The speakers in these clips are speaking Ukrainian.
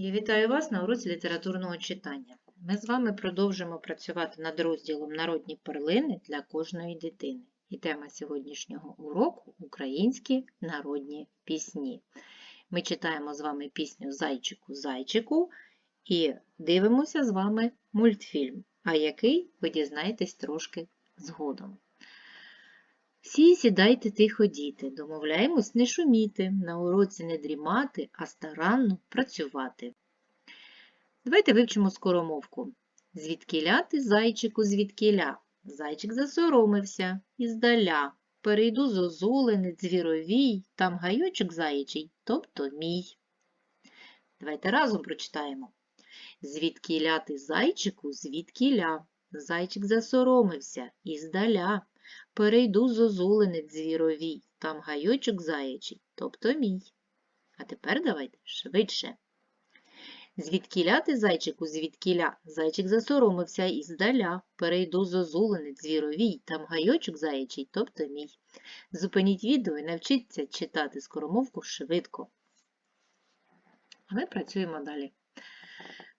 Я вітаю вас на уроці літературного читання. Ми з вами продовжимо працювати над розділом Народні перлини для кожної дитини. І тема сьогоднішнього уроку українські народні пісні. Ми читаємо з вами пісню Зайчику Зайчику і дивимося з вами мультфільм, а який ви дізнаєтесь трошки згодом. Всі сідайте тихо діти, домовляємось не шуміти, на уроці не дрімати, а старанно працювати. Давайте вивчимо скоромовку. Звідкіля ти, зайчику, звідкіля? Зайчик засоромився іздаля. Перейду з звіровій, там гайочок заячий, тобто мій. Давайте разом прочитаємо. Звідкіля ти, зайчику, звідкіля? Зайчик засоромився іздаля. Перейду з озулини дзвіровій, там гайочок заячий, тобто мій. А тепер давайте швидше. Звідкіля ти, зайчику, звідкіля? Зайчик засоромився іздаля. Перейду з озулини дзвіровій, там гайочок заячий, тобто мій. Зупиніть відео і навчіться читати скоромовку швидко. А ми працюємо далі.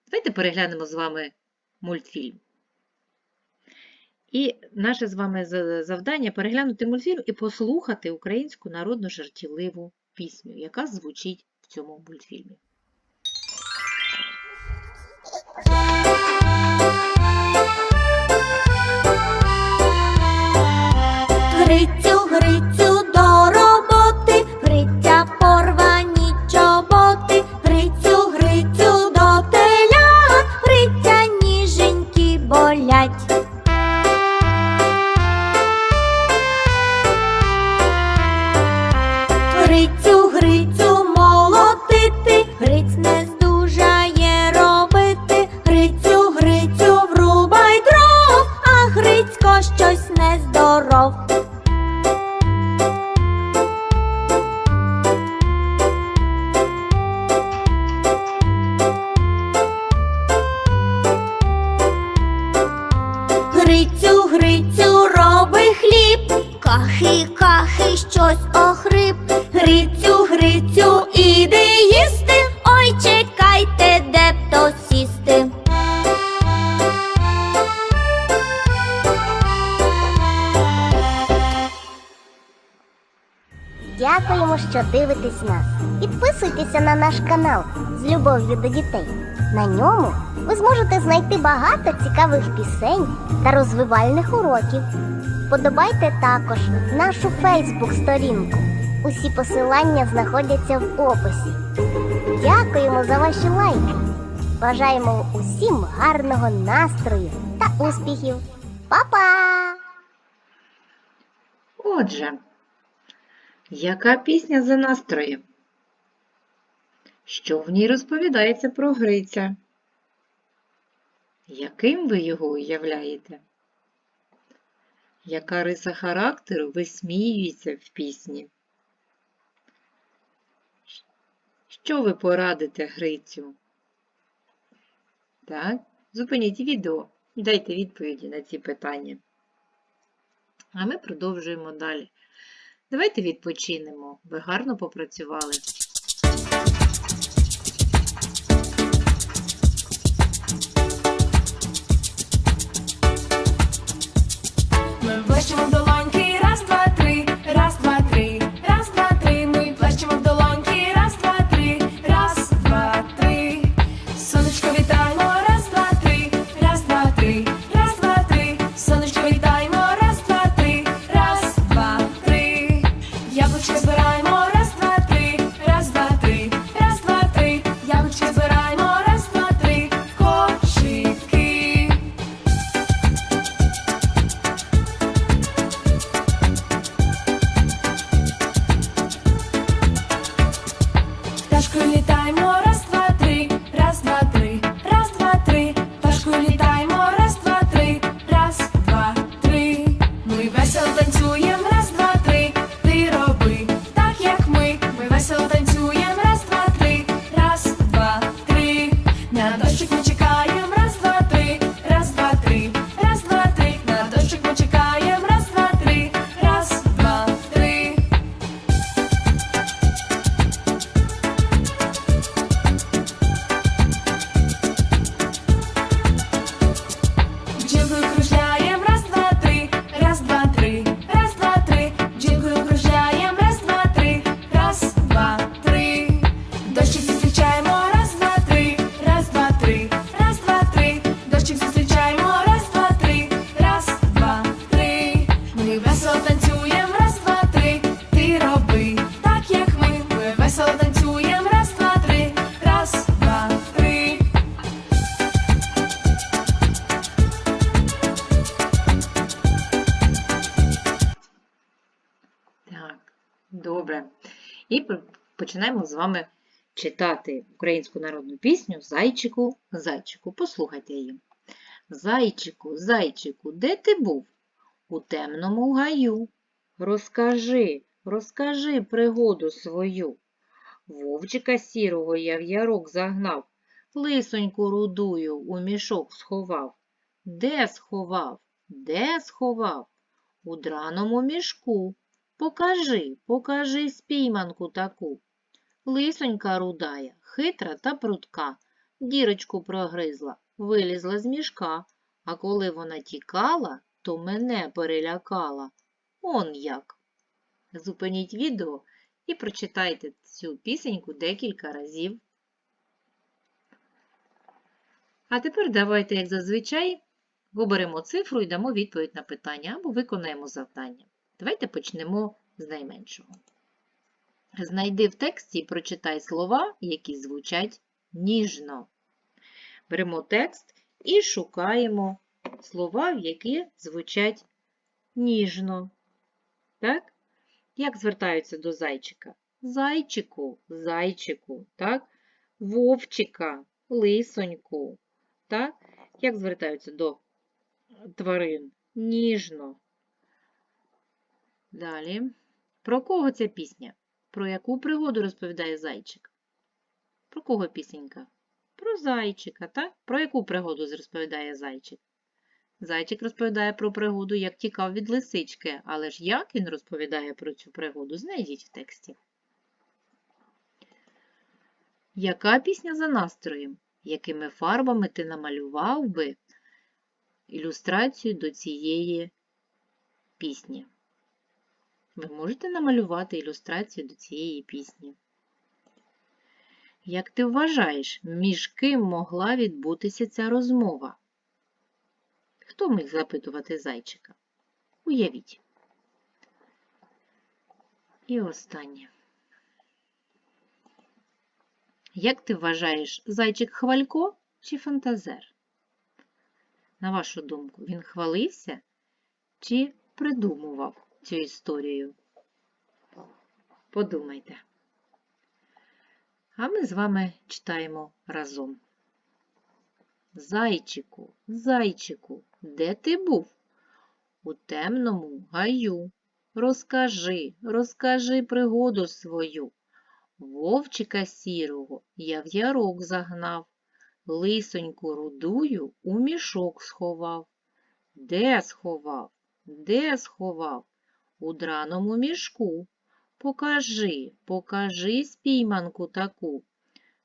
Давайте переглянемо з вами мультфільм. І наше з вами завдання переглянути мультфільм і послухати українську народну жартівливу пісню, яка звучить в цьому мультфільмі. Грицю, Грицю, хліб, кахи, кахи, щось охрип. Грицю, Грицю, іди їсти. Ой, чекайте, де б то сісти. Дякуємо, що дивитесь нас. Підписуйтеся на наш канал з любов'ю до дітей. На ньому ви зможете знайти багато цікавих пісень та розвивальних уроків. Подобайте також нашу Фейсбук-сторінку. Усі посилання знаходяться в описі. Дякуємо за ваші лайки. Бажаємо усім гарного настрою та успіхів. Па-па! Отже, яка пісня за настроєм? Що в ній розповідається про Гриця? Яким ви його уявляєте? Яка риса характеру висміюється в пісні? Що ви порадите Грицю? Так, зупиніть відео дайте відповіді на ці питання. А ми продовжуємо далі. Давайте відпочинемо. Ви гарно попрацювали. Плещемо в долоньки, раз, два, три, раз, два, три, раз, два, три. Ми плещемо в долоньки, раз, два, три, раз, два, три. Сонечко вітаємо, раз, два, три, раз, два, три, раз, два, три. Сонечко вітаємо, раз, два, три, раз, два, три. Яблучко дня дощик добре. І починаємо з вами читати українську народну пісню Зайчику, зайчику. Послухайте її. Зайчику, зайчику, де ти був? У темному гаю. Розкажи, розкажи пригоду свою. Вовчика сірого я в ярок загнав, лисоньку рудую у мішок сховав. Де сховав? Де сховав? У драному мішку. Покажи, покажи спійманку таку. Лисонька рудая, хитра та прутка, дірочку прогризла, вилізла з мішка, а коли вона тікала, то мене перелякала. Он як. Зупиніть відео і прочитайте цю пісеньку декілька разів. А тепер давайте, як зазвичай, оберемо цифру і дамо відповідь на питання або виконаємо завдання. Давайте почнемо з найменшого. Знайди в тексті і прочитай слова, які звучать ніжно. Беремо текст і шукаємо слова, які звучать ніжно. Так? Як звертаються до зайчика? Зайчику, зайчику, так? Вовчика, лисоньку. Так? Як звертаються до тварин? Ніжно. Далі. Про кого ця пісня? Про яку пригоду розповідає зайчик? Про кого пісенька? Про зайчика, так? Про яку пригоду розповідає зайчик? Зайчик розповідає про пригоду, як тікав від лисички, але ж як він розповідає про цю пригоду, знайдіть в тексті. Яка пісня за настроєм? Якими фарбами ти намалював би ілюстрацію до цієї пісні? Ви можете намалювати ілюстрацію до цієї пісні. Як ти вважаєш, між ким могла відбутися ця розмова? Хто міг запитувати зайчика? Уявіть. І останнє. Як ти вважаєш, зайчик хвалько чи фантазер? На вашу думку, він хвалився чи придумував цю історію? Подумайте. А ми з вами читаємо разом. Зайчику, зайчику, де ти був? У темному гаю. Розкажи, розкажи пригоду свою. Вовчика сірого я в ярок загнав, лисоньку рудую у мішок сховав. Де сховав? Де сховав? У драному мішку. Покажи, покажи спійманку таку.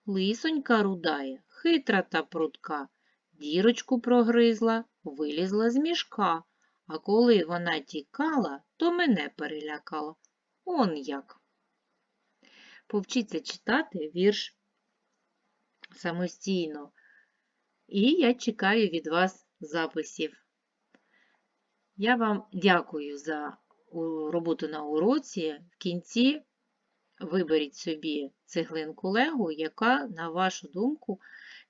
Лисонька рудає, хитра та прутка, дірочку прогризла, вилізла з мішка, а коли вона тікала, то мене перелякала. Он як. Повчіться читати вірш самостійно. І я чекаю від вас записів. Я вам дякую за роботу на уроці. В кінці виберіть собі цеглинку Лего, яка, на вашу думку,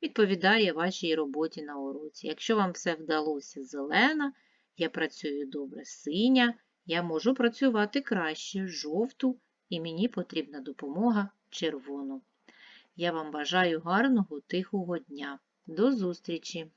відповідає вашій роботі на уроці. Якщо вам все вдалося зелена, я працюю добре синя, я можу працювати краще жовту, і мені потрібна допомога червону. Я вам бажаю гарного тихого дня. До зустрічі!